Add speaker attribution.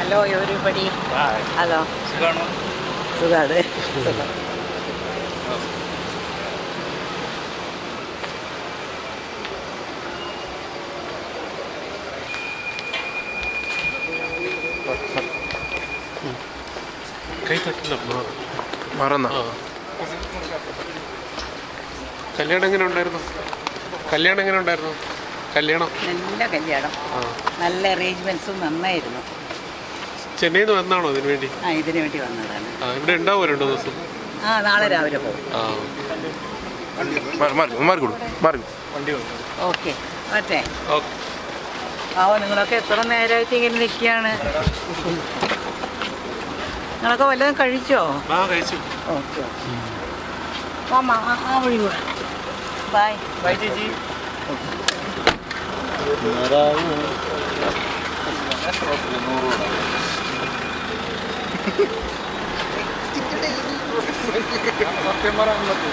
Speaker 1: Hello everybody hello
Speaker 2: സുഖാണോ?
Speaker 1: സുഖാണ്. സുഖം
Speaker 3: മറന്ന.
Speaker 2: കല്യാണം എങ്ങനെ ഉണ്ടായിരുന്നു? കല്യാണം എങ്ങനെ ഉണ്ടായിരുന്നു? കല്യാണം.
Speaker 1: നല്ല കല്യാണം. നല്ല അറേഞ്ച്മെന്റ്സും നന്നായിരുന്നു.
Speaker 2: ചെന്നൈയിൽ നിന്ന് വന്നാണോ അതിന് വേണ്ടി?
Speaker 1: ആ ഇതിനു വേണ്ടി വന്നതാണ്.
Speaker 2: ആ ഇവിടെ ഉണ്ടാവും രണ്ടു ദിവസം?
Speaker 1: ആ നാളെ രാവിലെ പോകും.
Speaker 2: ആ
Speaker 3: മാറി മാറിക്കൊടു മാറി
Speaker 2: വണ്ടി വന്നു.
Speaker 1: ഓക്കെ മറ്റേ
Speaker 2: ഓക്കെ.
Speaker 1: ആവോ നിങ്ങളൊക്കെ എത്ര നേരമായിട്ട് ഇങ്ങനെ നിൽക്കുകയാണ്? നിങ്ങളൊക്കെ വല്ലതും കഴിച്ചോ?
Speaker 2: ആ കഴിച്ചു.
Speaker 1: ഓക്കെ മാമ ആ ആ വഴി ബൈ
Speaker 2: ബൈ ചേച്ചി.
Speaker 3: Tidur lagi ni. Nampak kamera mati.